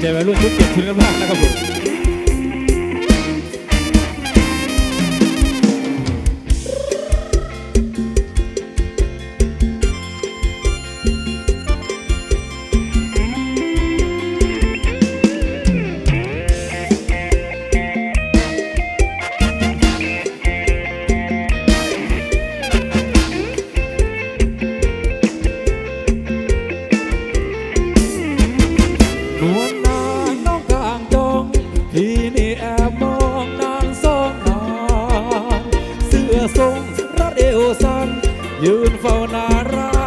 ใจไว้รุ่นทุกเกียรติคุณกันมากนะครับผม ยืนเฝ้านารา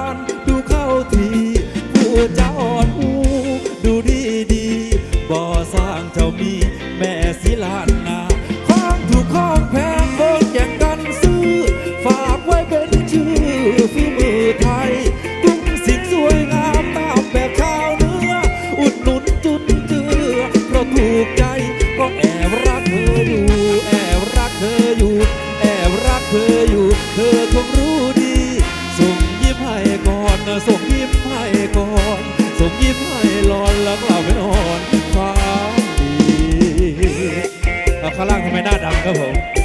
Tá Eu vou.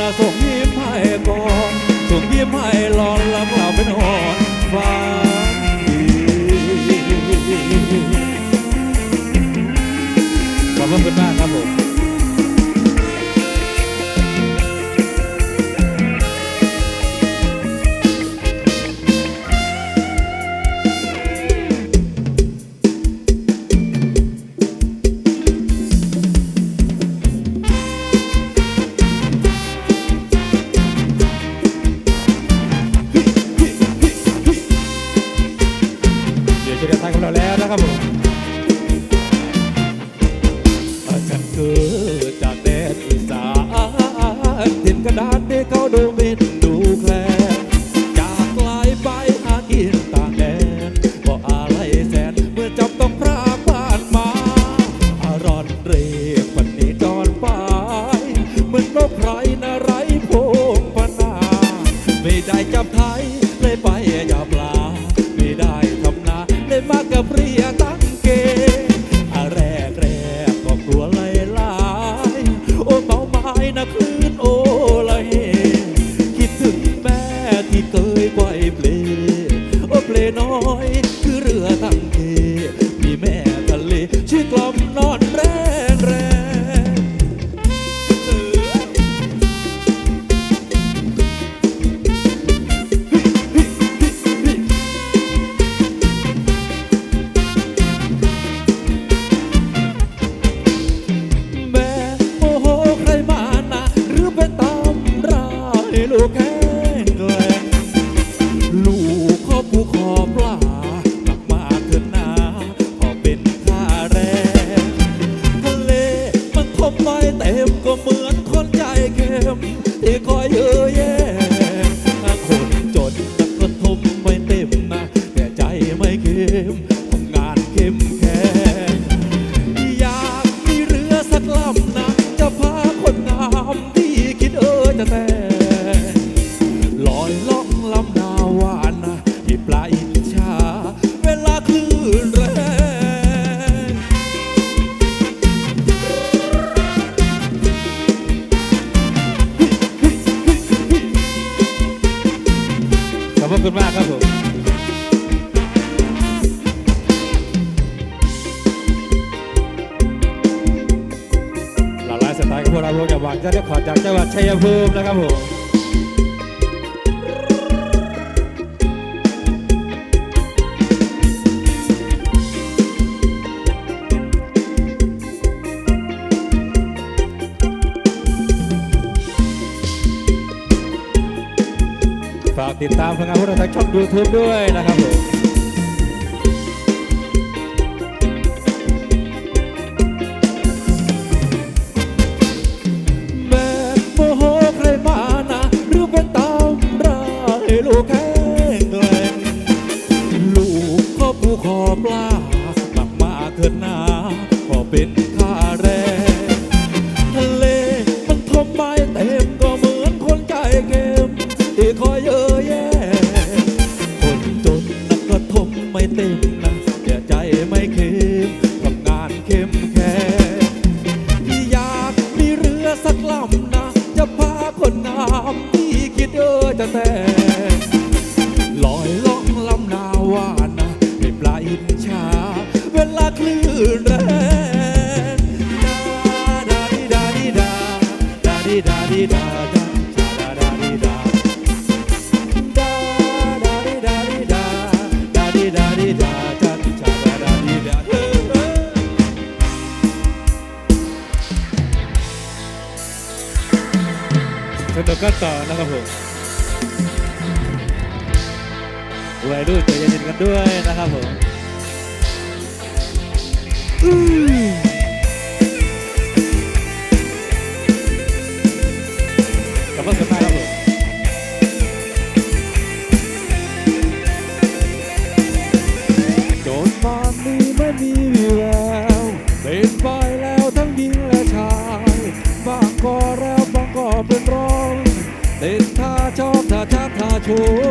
นะส่งยิ้มให้ก่อนส่งยิ้มให้หลอนหลับหลับไปนอนนดีขอบคุณมากครับผม ลิเกมีแม่ ติดตามผลงานพวกเราทางช่องยูทูบด้วยนะครับผม คุณตกก็ต่อนะครับผมวัยรุ่นใจเย็นกันด้วยนะครับผมอืม Oh.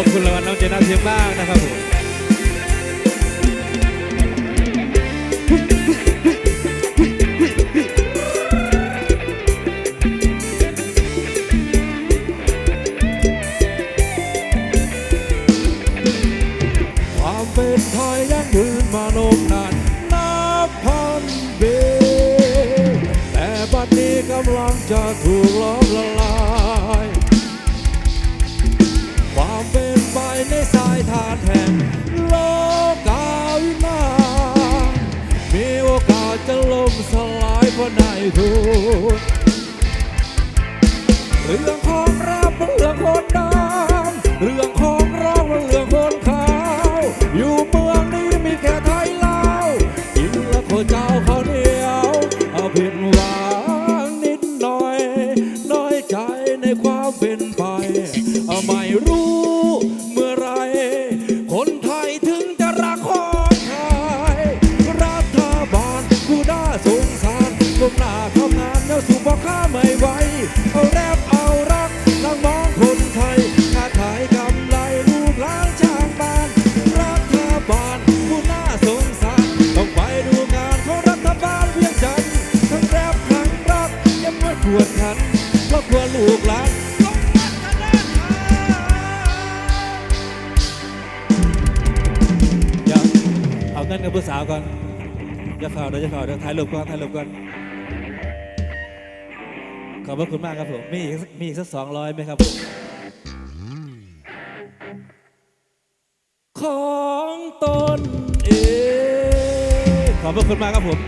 อบคุณรางวัลน้องเจน่าเทียมากนะครับผมเป็นไทยยังยืนมานมนานนับพันปีแต่บัดนี้กำลังจะถูกล้อ নাই ধোর ทวนขันครอบครัวลูกหลานอย่าเอาเงินกับผู้สาวก่อนอย่าฝ่าเดี๋ยวอย่าฝ่าเดี๋ยวถ่ายรูปก่อนถ่ายรูปก่อนขอบพระคุณมากครับผมมีอีกมีอีกสักสองร้อยไหมครับผมของตนเองขอบพระคุณมากครับผม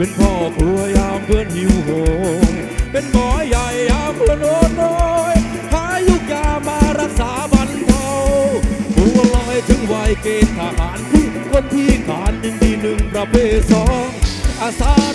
เป็นพ่อครัวยามเพื่อนหิวโหยเป็นหมอใหญ่ยามเพื่อนโอนน้อยหายุกยามารักษาบรรเทาบัวลอยถึงวัยเกณฑ์ทหารที่คนที่การหนึ่งดีหนึ่งประเภทสองอาสา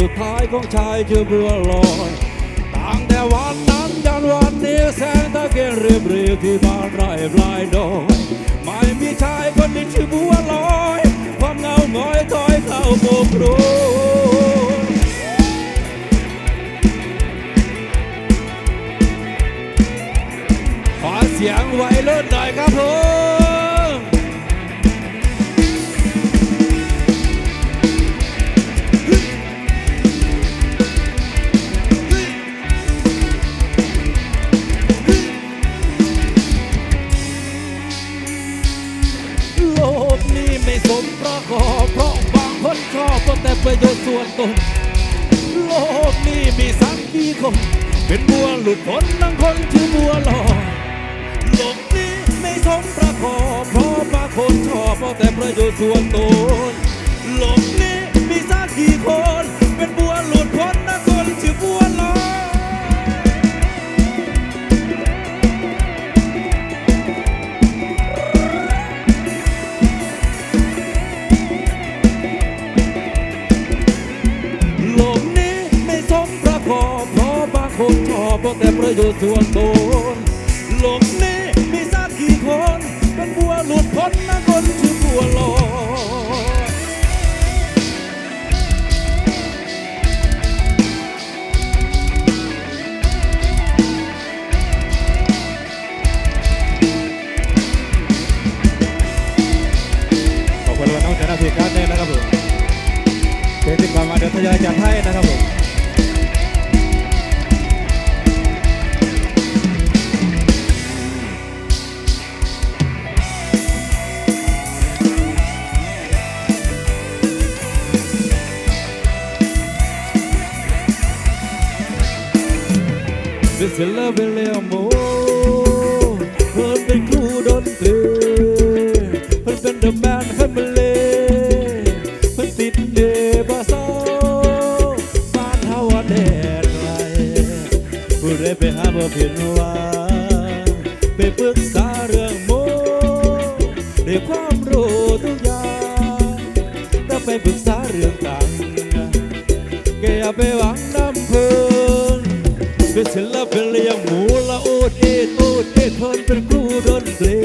สุดท้ายของชายชื่อบัวลอยตั้งแต่วันนั้นยันวันนี้แสงตะเกียงเรียบเรียงที่บ้านไร่ปลายดอยไม่มีชายคนนี้ชื่อบัวลอยความเงาหงอยถอยเข้าโบกโรขอเสียงไว้รุ่นหน่อยครับผม ลุดพ้นนังคนชื่อบัวลอยโลบนี้ไม่สมประกอบเพราะบางคนชอบเพราะแต่ประโยชน์ส่วนตนหลบนี้มีสักกี่คน เป็นบัวหลุดพ้นนังคนชื่อบัวลอ คนชอบอาแต่ประโยชน์ส่วนตนหลงนี้มีสักกี่คนเป็นบัวหลุดพ้นนะคนชื่อบัวลอย ใดไปหาบ่ผิดหวังไปปรึกษาเรื่องโมด้วยความรู้ทุกอย่างไปปรึกษาเรื่องต่างแกอย่าไปหวังน้ำเพลินเป็นศิลปินเลี้ยงหมูละโอดเอดโอดเอ็ดเพลินเป็นครูดนตรี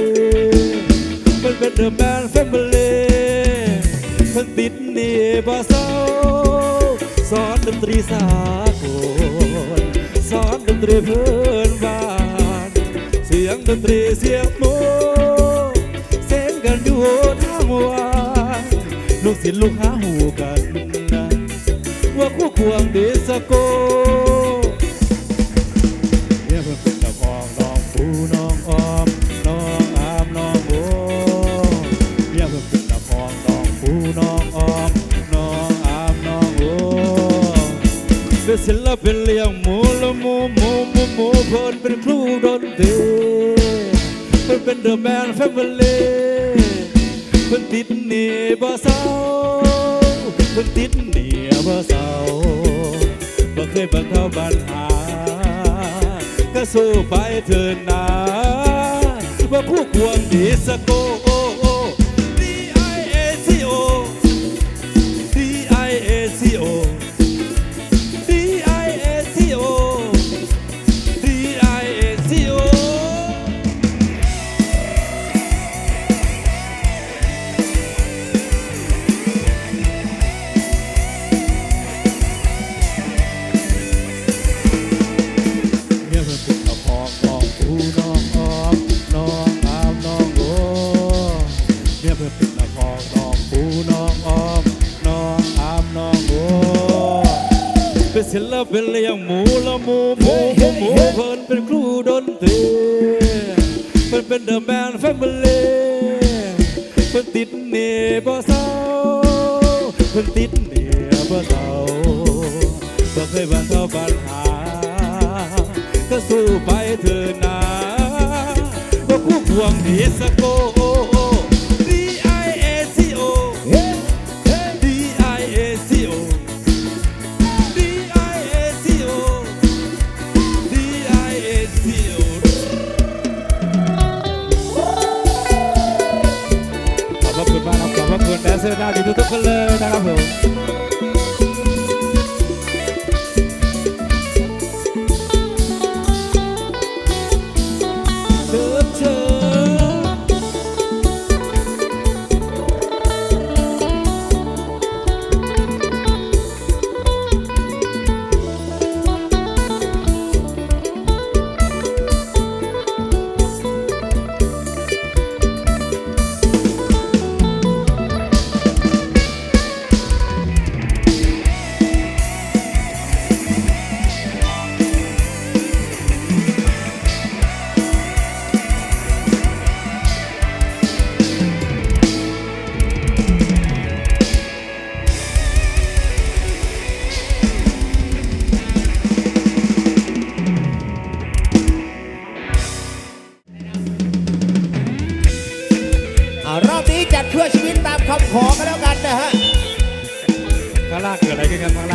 มันเป็นเดอะแมนแฟมิลี่มันติดหนี่บ่เศร้าสอนดนตรีสากลสอนดนตรีเพื่อ งดนตรีเสียงโมเสียงกันอยู่ทั้งวันลูกศิษย์ลูกหาหูกันนะว่าคู่ควงดิสโกเนี่ยเพิ่งเป็นตะพองน้องปูน้องออมน้องอามน้องโอเนี่ยเพิ่งเป็นตะพองน้องปูน้องออมน้องอามน้องโอเป็นศิลปินเลี้ยงหมูละหมูหมูหมูหมูเพิ่นเป็นครูดนตรี เป็นเดอะแมนแฟมิลี่เพิ่นติดหนี่บ่เศร้าเพิ่นติดหนี่บ่เศร้าบ่เคยบรรเทาปัญหา ก็สู้ไปเถิดนาว่าคู่ควรดีสโกโพิ่นเป็นเดอะแมนแฟมิลี่เพิ่นติดหนี่บ่เศร้าเพิ่นติดหนี่บ่เศร้าบ่เคยบรรเทาปัญหา ก็สู้ไปเถอะนะว่าคู่ควงดีสโก ทุกๆคนเลยนะครับผม ขอก็แล้วกันนะฮะข้างล่างเกิดอะไรขึ้นกันข้างล่างข้างล่าง